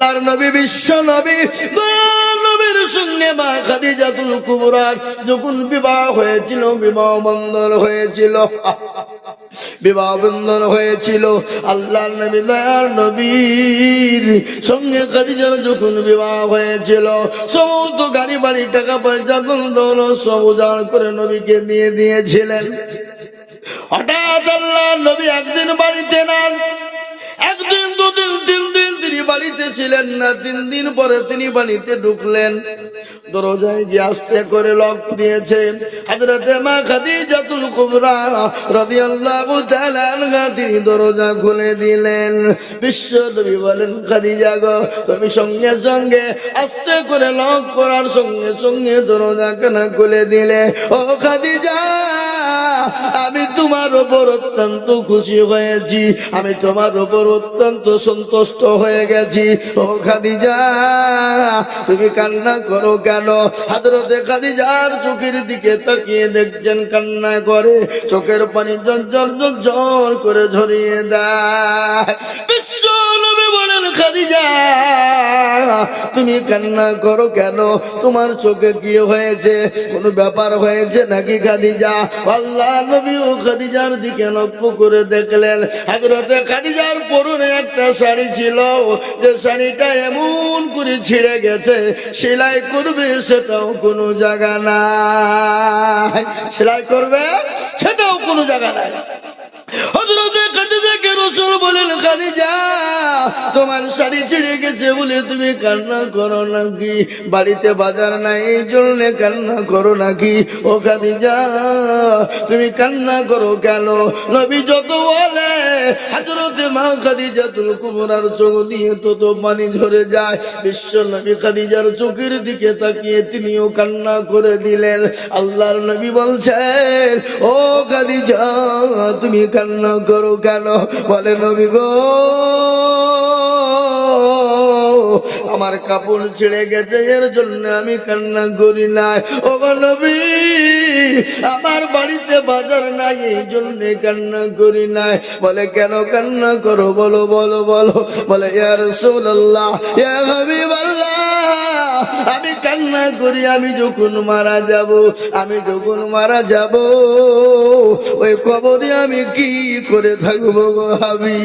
আল্লাহর নবী, বিশ্ব নবী নবীর সঙ্গে মা খাদিজাতুল কুবরার যখন বিবাহ হয়েছিল, বিবাহ বন্ধন হয়েছিল, বিবাহ বন্ধন হয়েছিল, আল্লাহর নবী দয়ার নবীর সঙ্গে খাদিজার যখন বিবাহ হয়েছিল, সমস্ত গাড়ি বাড়ি, টাকা পয়সা দৌল সব উজাড় করে নবীকে দিয়ে দিয়েছিলেন। হঠাৎ আল্লাহ নবী একদিন বাড়িতে নেন একদিন দুদিন তিন দিন তিনি বাড়িতে ছিলেন না, তিন দিন পরে তিনি বাড়িতে ঢুকলেন। দরজায় যে আস্তে করে লক দিয়েছে হাজরতে মা খাদিজাতুল কুবরা রাদিয়াল্লাহু তাআলা আনহা, তিনি দরজা খুলে দিলেন। বিশ্ব নবী বলেন, খাদিজা গো, তুমি সঙ্গে সঙ্গে আস্তে করে লক করার সঙ্গে সঙ্গে দরজা কেনা খুলে দিলে? ও খাদিজা আমি তোমার ওপর অত্যন্ত খুশি হয়েছি। আমি তোমার ওপর অত্যন্ত সন্তুষ্ট হয়ে গেছি। ও খাদিজা, তুমি কান্না করো কেন? হাজরতে খাদিজার চোখের দিকে তাকিয়ে দেখছেন কান্না করে। চোখের পানি জল জল জল করে ঝরিয়ে দেয়। বিশ্ব বলেন, খাদিজা, তুমি কান্না করো কেন? তোমার চোখে কি হয়েছে? কোন ব্যাপার হয়েছে নাকি খাদিজা? আল্লাহ নবী ও খাদিজার দিকে লক্ষ্য করে দেখলেন। হাজরতে খাদিজার পরনে একটা শাড়ি ছিল। যে শাড়িটা এমন করে ছিঁড়ে গেছে, সেলাই করবে সেটাও কোনো জায়গা নাই। সেলাই করবে সেটাও কোনো জায়গা নাই। হজরতে খাদিজাকে গেছে বলে তুমি কান্না করো নাকি? বাড়িতে বাজার নাই, এই জন্য কান্না করো নাকি? ও খাদিজা, তুমি কান্না করো কেন? নবী যত বলে হাজরতে মা খাদিজা তুল কুমরার চোখ দিয়ে তত পানি ঝরে যায়। বিশ্ব নবী খাদিজার চোখের দিকে তাকিয়ে তিনিও কান্না করে দিলেন। আল্লাহর নবী বলছেন, ও খাদিজা, তুমি কান্না করো কেন? বলে নবী গো আমার কাপড় ছেড়ে গেছে, এর জন্য আমি কান্না করি নাই। ও নবী, আমার বাড়িতে বাজার নাই, এই জন্য কান্না করি নাই। বলে, কেন কান্না করো? বলো বলো বলো। বলে ইয়ার সোল্লাহ ইয়া হাবিবাল্লাহ। আমি কান্না করি, আমি যখন মারা যাব, আমি যখন মারা যাব, ওই কবরে আমি কি করে থাকব গো হাবি?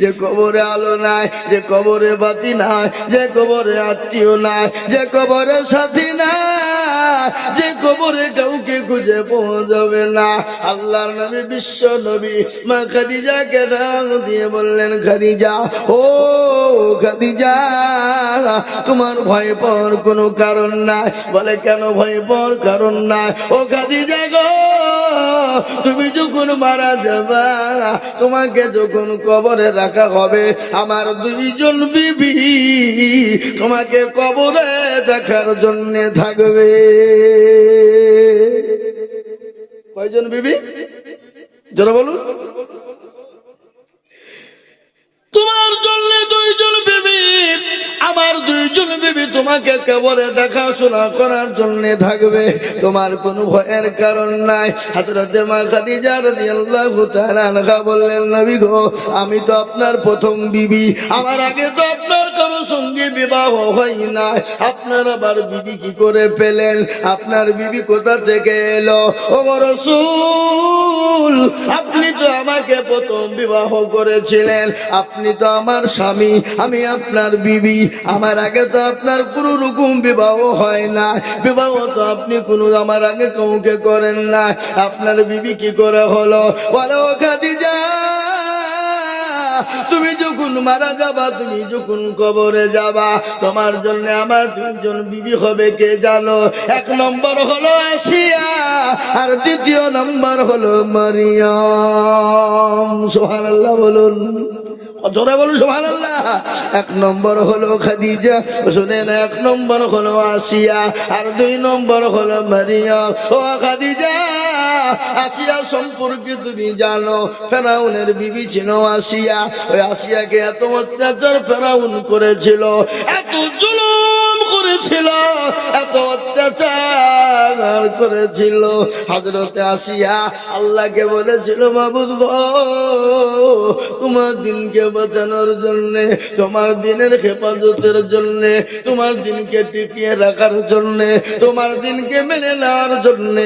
যে কবরে আলো নাই, যে কবরে বাতি নাই, যে কবরে আত্মীয় নাই, যে কবরে সাথী নাই, যে কবরে কাউকে খুঁজে যাবে না। আল্লাহর নবী, বিশ্ব নবী, মা খাদিজাকে ডাক দিয়ে বললেন, খাদিজা, ও খাদিজা, তোমার ভয় পাওয়ার কোনো কারণ নাই। বলে, কেন ভয় পাওয়ার কারণ নাই? ও খাদিজা গো, তুমি যখন মারা যাবা, তোমাকে যখন কবরে রাখা হবে, আমার দুইজন বিবি তোমাকে কবরে দেখার জন্য থাকবে। কয়জন বিবি? যারা বলুন। দুইজন বিবি তোমাকে কেবলে দেখাশোনা করার জন্য থাকবে। তোমার কোনো ভয়ের কারণ নাই। হাজরতে মা খাদিজা রাদিয়াল্লাহু তাআলা বললেন, নবী গো, আমি তো আপনার প্রথম বিবি। আমার আগে তো আপনার কারও সঙ্গে বিবাহ হয় না আপনার আবার বিবি কি করে পেলেন? আপনার বিবি কোথা থেকে এলো? ও গো আপনি তো আমাকে প্রথম বিবাহ করেছিলেন। আপনি তো আমার স্বামী, আমি আপনার বিবি। আমার আগে তো আপনার কোনো রকম বিবাহ হয় না। বিবাহ তো আপনি কোনো আমার আগে কাউকে করেন না। আপনার বিবি কি করে হলো? বলো তুমি যখন মারা যাবা, তুমি যখন কবরে যাবা, তোমার জন্য আমার দুইজন বিবি হবে, কে জানো? এক নম্বর হলো আসিয়া, আর দ্বিতীয় নম্বর হলো মারিয়াম। সোহানাল্লাহ বলুন। এক নম্বর হলো খাদিজা শুনেন এক নম্বর হলো আসিয়া, আর দুই নম্বর হলো মারিয়াম ও খাদিজা, আসিয়া সম্পর্কে তুমি জানো, ফেরাউনের বিবি ছিল আসিয়া। ওই আসিয়াকে এত অত্যাচার ফেরাউন করেছিল, এত করেছিল, এত অত্যাচার করেছিল। হজরতে আসিয়া আল্লাহকে বলেছিল, মাবুদ তোমার দিনকে বাঁচানোর জন্য, তোমার দিনের হেফাজতের জন্য, তোমার দিনকে টিকিয়ে রাখার জন্য, তোমার দিনকে মেনে নেওয়ার জন্য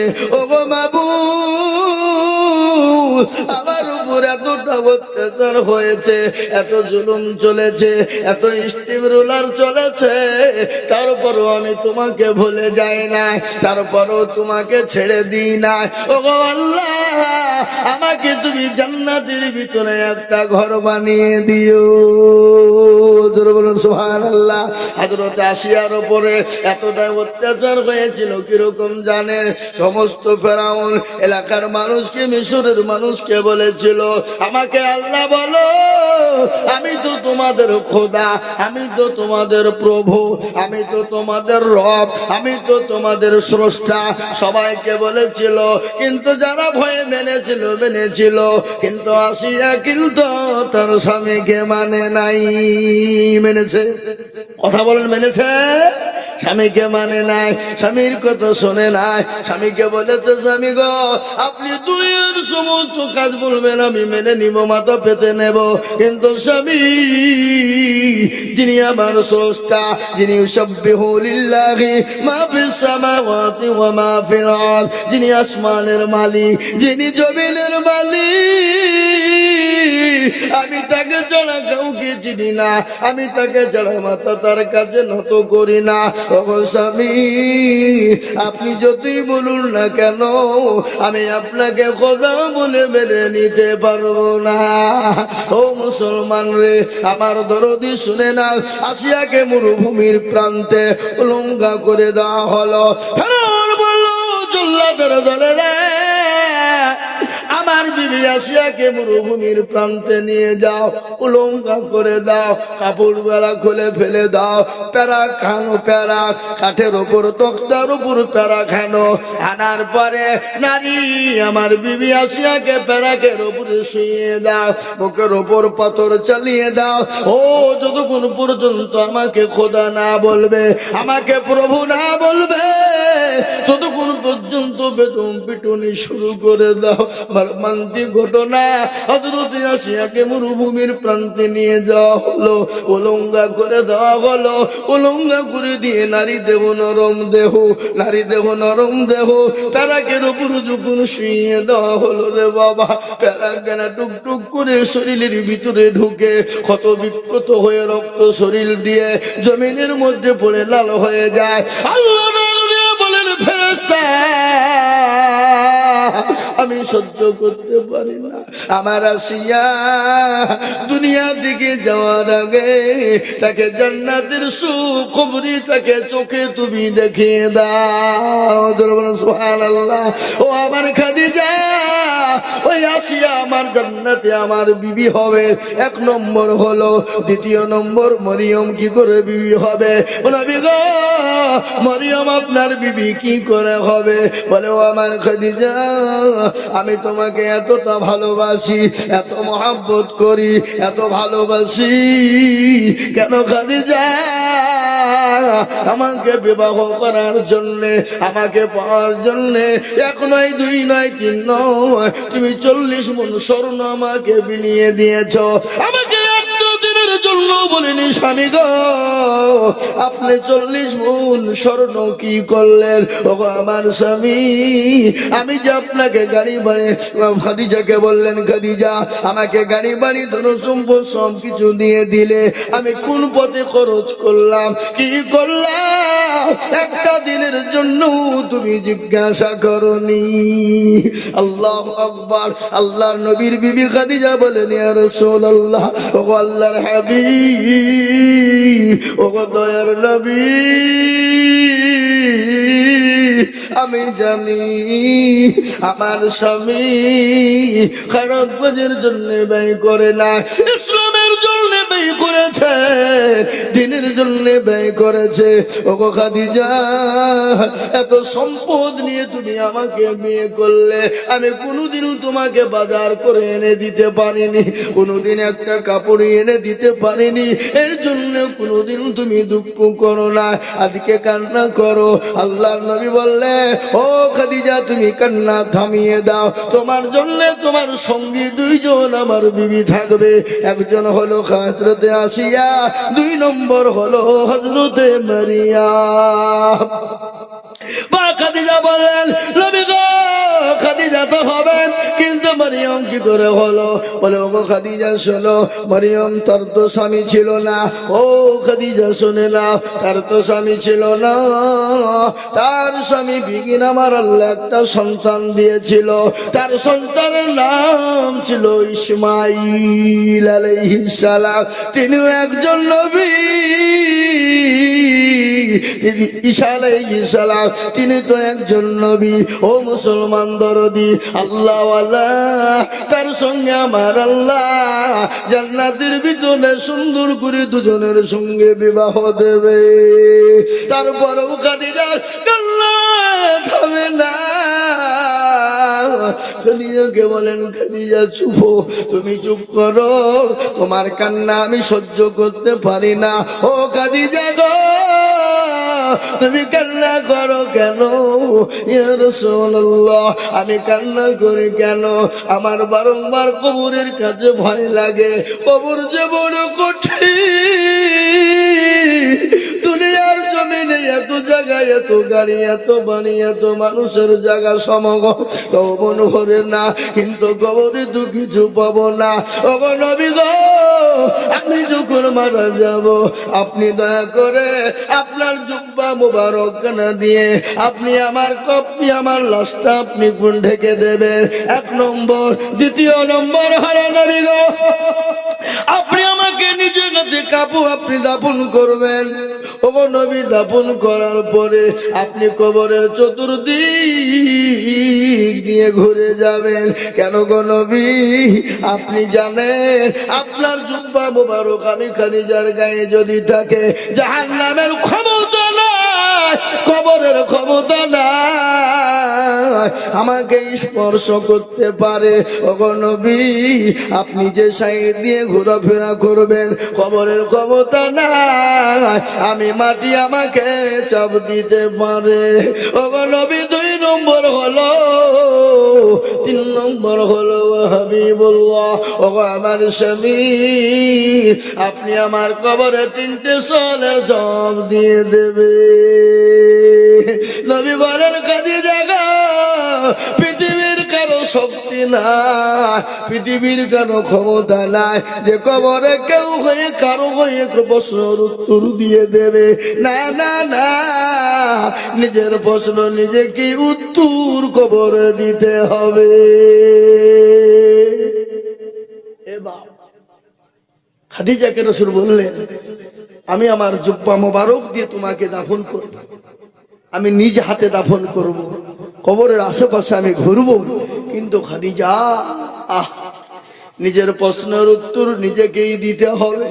গো মাবু আমার উপর এতটা অত্যাচার হয়েছে, এত জুলুম চলেছে, এত স্টিম রোলার চলেছে তারপরও আমি তোমাকে ভুলে যাই না তারপরও তোমাকে ছেড়ে দিই না ও গো আল্লাহ, আমাকে তুমি জান্নাতের ভিতরে একটা ঘর বানিয়ে দিও। অত্যাচার হয়েছিল, কীরকম সমস্ত ফেরাউন, এলাকার মানুষকে, মিশরের মানুষকে বলেছিল, আমাকে আল্লাহ বলো, আমি তো তোমাদের আমি তো তোমাদের প্রভু, আমি তো তোমাদের রব, আমি তো তোমাদের স্রষ্টা। সবাইকে বলেছিল, কিন্তু যারা ভয়ে মেনেছিল মেনেছিল। কিন্তু আসিয়া কিন্তু তার স্বামীকে মানে নাই। মেনেছে? কথা বলেন, মেনেছে? স্বামীকে মানে নাই, স্বামীর কথা শোনে নাই। স্বামীকে বলেছে, স্বামী গো, আপনি দুনিয়ার সমস্ত কাজ বলবেন, আমি মেনে নিব, মাথা পেতে নেব। কিন্তু স্বামী, যিনি আমার স্রষ্টা, যিনি সব্বিহুলিল্লাহি মা ফিস সামাওয়াতি ওয়া মা ফিল আরদ, যিনি আসমানের মালিক, যিনি জমিনের মালিক। আমি তাকে ছাড়া কাউকে চিনি না, আমি তাকে ছাড়া মাথা তার কাছে নত করি না। স্বামী, আপনি যতই বলুন না কেন, আমি আপনাকে কথা বলে মেনে নিতে পারব না। ও মুসলমান রে, আমার দরদি শুনে না, আসিয়াকে মরুভূমির প্রান্তে লঙ্গা করে দেওয়া হলো। বলল বলল, জল্লাদের দলে রে আমার বিবি আসিয়াকে মরুভূমির প্রান্তে নিয়ে যাও, উলঙ্গা করে দাও কাপড় বেলা খুলে ফেলে দাও, প্যারা খানো, প্যারা, কাঠের ওপর, তক্তার উপর প্যারা খানো। আনার পরে নারী আমার বিবি আসিয়াকে প্যারাকের উপরে শুয়ে দাও, বুকের ওপর পাথর চালিয়ে দাও। ও, যতক্ষণ পর্যন্ত আমাকে খোদা না বলবে, আমাকে প্রভু না বলবে, ততক্ষণ পর্যন্ত শুরু করে দাও। ঘটনা হজরত আসিয়াকে মরুভূমির প্রান্তে নিয়ে যাওয়া হলো। করে দেওয়া হলো। করে দিয়ে নারী দেহ, নরম দেহ, নারী দেহ, নরম দেহ, প্যারাকের উপর যখন শুয়ে দেওয়া হলো রে বাবা টুকটুক করে শরীরের ভিতরে ঢুকে ক্ষত বিক্ষত হয়ে রক্ত শরীর দিয়ে জমিনের মধ্যে পড়ে লাল হয়ে যায়। আল্লাহ আমি সহ্য করতে পারি না। আমার আসিয়া দুনিয়া দিকে যাওয়ার আগে তাকে জান্নাতের সুখবরি তাকে চোখে তুমি দেখে দাও। সোহান আল্লাহ ও আমার খাদিজা ওই আসিয়া আমার জান্নাতে আমার বিবি হবে। এক নম্বর হলো, দ্বিতীয় নম্বর মরিয়ম কি করে বিবি হবে? মরিয়ম আপনার বিবি কি করে হবে? বলে, ও আমার খাদিজা, আমি তোমাকে এতটা ভালোবাসি, এত মহাব্বত করি, এত ভালোবাসি। কেন খাদিজা? আমাকে বিবাহ করার জন্যে, আমাকে পাওয়ার জন্যে, এক নয়, দুই নয়, তিন নয়, তুমি চল্লিশ মন স্বর্ণ আমাকে বিলিয়ে দিয়েছ। আমাকে জন্য বলিনি স্বামী গো। আপনি চল্লিশ মন স্বর্ণ কি করলেন? ও আমার স্বামী, আমি যে আপনাকে গাড়ি বাড়ি খাদিজাকে বললেন, খাদিজা, আমাকে গাড়ি বাড়ি ধন সম্পদ সব কিছু দিয়ে দিলে আমি কোন পথে খরচ করলাম? কি করলাম? একটা দিনের জন্য তুমি জিজ্ঞাসা করনি। আল্লাহ আকবার, আল্লাহর নবীর বিবি খাদিজা বলেন, ইয়া রাসূলুল্লাহ ও আল্লাহর হাবিব ও দয়ার নবী আমি জানি আমার স্বামী খারাপ কাজের জন্য ব্যয় করে না। ইসলামের ব্যয় করেছে, দিনের ব্যয় করেছে। ওগো খাদিজা, এত সম্পদ নিয়ে তুমি আমাকে বিয়ে করলে, আমি কোনোদিনও তোমাকে বাজার করে এনে দিতে পারিনি, কোনোদিন একটা কাপড় এনে দিতে পারিনি। এর জন্য কোনোদিন তুমি দুঃখ করো না, আজকে কান্না করো। আল্লাহর নবী বললে, ও খাদিজা, তুমি কান্না থামিয়ে দাও। তোমার জন্য তোমার সঙ্গী দুইজন আমার বিবি থাকবে, একজন হলো হজরতে আসিয়া দুই নম্বর হলো হজরতে মারিয়া। বা খাদিজা বলেন খাদিজা তো কিন্তু মারিয়ম কি করে হলো? বলে, ওগো খাদিজা, শোনো, মারিয়ম তার তো স্বামী ছিল না। ও খাদিজা, শুনে না, তার তো স্বামী ছিল না। তার স্বামী বিগিন আমার আল্লাহ একটা সন্তান দিয়েছিল। তার সন্তানের নাম ছিল ইসমাইল আলাইহিস সালাম। তিনিও একজন নবী। তিনি আলাইহিস তিনি তো একজন নবী। ও মুসলমান দরদি আল্লাহ আল্লাহ তার সঙ্গে আমার আল্লাহ জান্নাতের ভিতরে সুন্দর করে দুজনের সঙ্গে বিবাহ দেবে। কান্না থামে না। বলেন চুপ, তুমি চুপ করো। তোমার কান্না আমি সহ্য করতে পারি না। ও খাদিজা গো তুমি কান্না করো কেন? আমি কান্না করি কেন? আমার বারংবার কবরের কাছে ভয় লাগে। কবর যে বড় কঠিন। দুনিয়ার জমিনে এত জায়গায়, এত গাড়ি, এত বাড়ি, এত মানুষের জায়গা সমগ মন ভরে না, কিন্তু কবরে তো কিছু পাবো না। ওগো নবী গো, আমি যখন মারা যাব, আপনি দয়া করে আপনার জুব্বা মুবারক না দিয়ে আপনি আমার কপি, আমার লাশটা আপনি কোন ঢেকে দেবেন? এক নম্বর। দ্বিতীয় নম্বর হলো নবী গো, আপনি আমাকে নিজের হাতে কাপু আপনি দাপন করবেন। ওগো নবী দাপন করার পরে আপনি কবরের চতুর্দিক দিয়ে ঘুরে যাবেন। কেন গো নবী? আপনি জানেন, আপনার জুব্বা মোবারক আমি খালিজার গায়ে যদি থাকে জাহান নামের ক্ষমতা কবরের ক্ষমতা নাই। আমাকে স্পর্শ করতে পারে। নবী, আপনি যে সাইড দিয়ে ঘোরাফেরা করবেন, কবরের ক্ষমতা নাই। আমি মাটি আমাকে চাপ দিতে পারে। নবী, দুই নম্বর হলো, তিন নম্বর হলো হাবিবুল্লাহ, ওগো আমার স্বামী, আপনি আমার কবরে তিনটে সলের জব দিয়ে দেবে। নবী বলেন কাদি জায়গা শক্তি নাই, পৃথিবীর কারও ক্ষমতা নাই? যে কবরে কেউ হয়ে, কারও হয়ে প্রশ্নের উত্তর দিয়ে দেবে। না না না, নিজের প্রশ্ন নিজেকে উত্তর কবরে দিতে হবে। খাদিজাকে রসুল বললেন, আমি আমার জুব্বা মোবারক দিয়ে তোমাকে দাফন করব। আমি নিজ হাতে দাফন করব। কবরের আশেপাশে আমি ঘুরব। কিন্তু খাদিজা আহ নিজের প্রশ্নের উত্তর নিজেকেই দিতে হবে।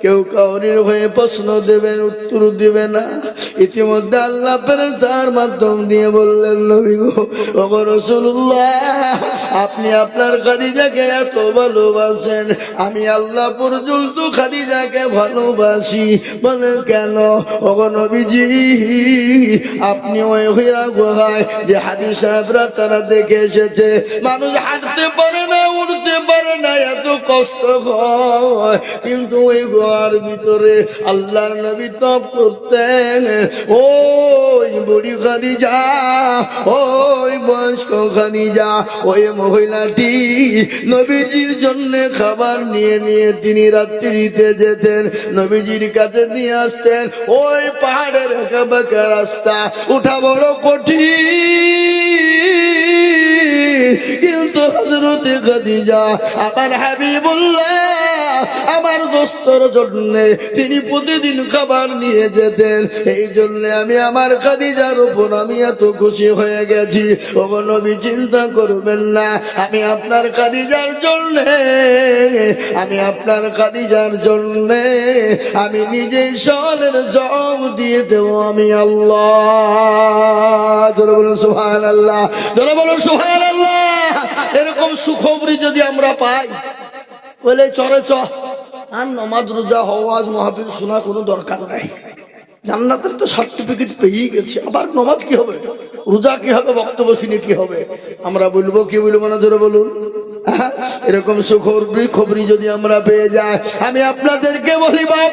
কেউ কাউরির হয়ে প্রশ্ন দেবেন, উত্তর দিবে না। ইতিমধ্যে আল্লাহ পেরে তার মাধ্যম দিয়ে বললেন, নবী গো, ওগো আপনি আপনার খাদিজাকে এত ভালোবাসেন। আমি আল্লাহ পর্যন্ত খাদিজাকে ভালোবাসি। বলে কেন? ওগো নবীজি, আপনি ওই হীরা গুহায় যে হাদি সাহেবরা তারা দেখে এসেছে। মানুষ হাঁটতে পারে না উঠতে পারে না, এত কষ্ট হয়। কিন্তু ওই গুহার ভিতরে আল্লাহর নবী তপ করতেন। ওই বুড়ি খাদিজা, ওই বয়স্ক খাদিজা, ওই মহিলাটি নবীজির জন্য খাবার নিয়ে নিয়ে তিনি রাত্রিতে যেতেন, নবীজির কাছে নিয়ে আসতেন। ওই পাহাড়ের একা রাস্তা, উঠা বড় কঠিন। কিন্তু হজরত খাদিজা আমার হাবিবুল্লাহ আমার দোস্তর জন্য তিনি প্রতিদিন খাবার নিয়ে যেতেন। এই জন্য আমি আমার খাদিজার উপর আমি এত খুশি হয়ে গেছি। ওগো নবী, চিন্তা করবেন না। আমি আপনার খাদিজার জন্য, আমি আপনার খাদিজার জন্য, আমি নিজেই সলের জব দিয়ে দেব আমি আল্লাহ। বলুন সুহান আল্লাহ বলুন সুহান আল্লাহ এরকম সুখবরি যদি আমরা পাই বলে, চলে, চ। আর নমাজ রোজা হওয়াজ মহাবীর শোনা কোনো দরকার নাই। জান্নাতের তো সার্টিফিকেট পেয়েই গেছে। আবার নমাজ কি হবে? রোজা কি হবে? বক্তব্য শুনে কি হবে? আমরা বলব, কি বলব না ধরে বলুন? হ্যাঁ? এরকম সুখবরি খবরি যদি আমরা পেয়ে যাই, আমি আপনাদেরকে বলি, বাপ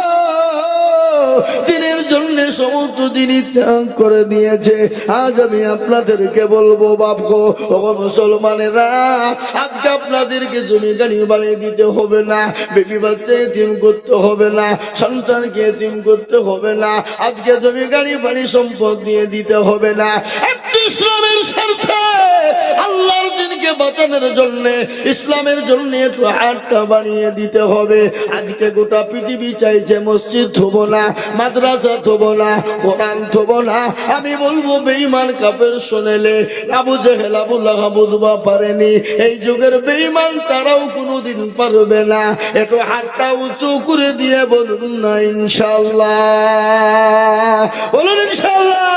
দিনের জন্য সমস্ত দিনই ত্যাগ করে দিয়েছে। আজ আমি আপনাদেরকে বলব, বাপ গো, ও মুসলমানেরা, আজকে আপনাদেরকে জমি গাড়ি বানিয়ে দিতে হবে না, বেবি বাচ্চা এতিম করতে হবে না, সন্তানকে এতিম করতে হবে না, আজকে জমি গাড়ি বাড়ি সম্পদ দিয়ে দিতে হবে না। ইসলামের স্বার্থে আল্লাহর দিনকে বাঁচানোর জন্য, ইসলামের জন্য একটু হাতটা বানিয়ে দিতে হবে। আজকে গোটা পৃথিবী চাইছে মসজিদ থব না মাদ্রাসা থব না, কোরআন থব না। আমি বলব, বেঈমান কাপের শোনেলে আবু জেহেল, আবু লাহাবুদবা পারেনি। এই যুগের বেঈমান তারাও কোনোদিন পারবে না। একটু হাতটা উঁচু করে দিয়ে বলুন না ইনশাল্লাহ বলুন ইনশাল্লাহ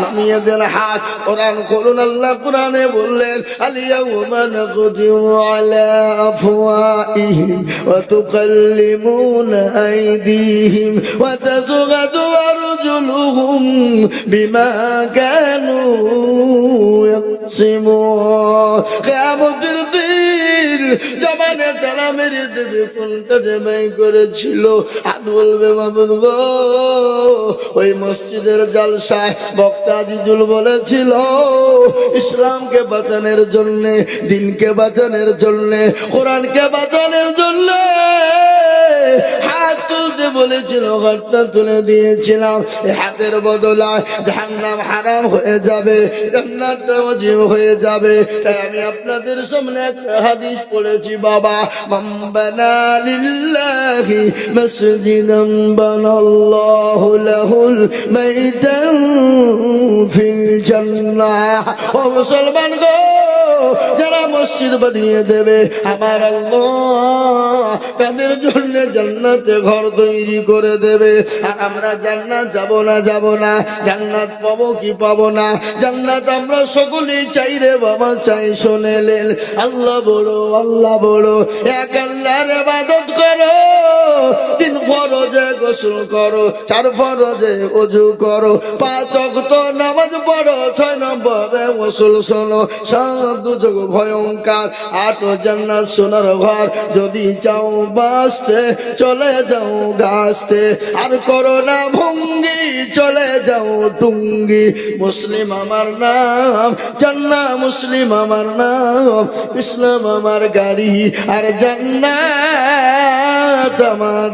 নামিয়ে দেন হাত। কোরআন করুন আল্লাহ কোরআনে বললেন আলিয়াউমা নাকদিমু আলা আফওয়াইহিম ওয়া তুকাল্লিমুনা আইদিহিম ওয়া তাশহাদু আরজুলুহুম বিমা কানু ইয়াকসিমুন কিয়ামতের জমানে তালা মেরে দেবে কোন কাজে ব্যয় করেছিল। হাত বলবে, মামুন ওই মসজিদের জালসায় বক্তা জিজুল বলেছিল, ইসলামকে বাঁচানোর জন্য, দিনকে বাঁচানোর জন্য, কোরআনকে বাঁচানোর জন্য হাত তুলতে বলেছিল তুলে দিয়েছিলাম। হাতের বদলায় জাহান্নাম হারাম হয়ে যাবে হয়ে যাবে। তাই আমি আপনাদের সামনে একটা হাদিস পড়েছি, বাবা। মাম্বানা লিল্লাহি মসজিদান বানাল্লাহু লাহুল মাইদান ফিল জান্নাহ ও মুসলমান গো যারা মসজিদ বানিয়ে দেবে, আমার আল্লাহ তাদের জন্য জান্নাতে ঘর তৈরি করে দেবে। আর আমরা জান্নাত যাব না যাব না। জান্নাত পাবো কি পাবো না? জান্নাত আমরা সকলেই চাই রে বাবা, চাই শোনেলেন আল্লাহ বড় আল্লাহ বড়। এক আল্লাহর ইবাদত করো, তিন ফরজে গোসল করো, চার ফরজে অজু করো, পাঁচ অক্ত নামাজ পড়ো, ছয় নম্বরে গোসল শোনো সাত দুযোগ ভয়ঙ্কর, আট জান্নাত সোনার ঘর, যদি চাও বাঁচতে, চলে যাও গাছতে, আর করো না ভঙ্গি, চলে যাও টুঙ্গি, মুসলিম আমার নাম, জান্না মুসলিম আমার নাম, ইসলাম আমার গাড়ি, আর জান্নাত আমার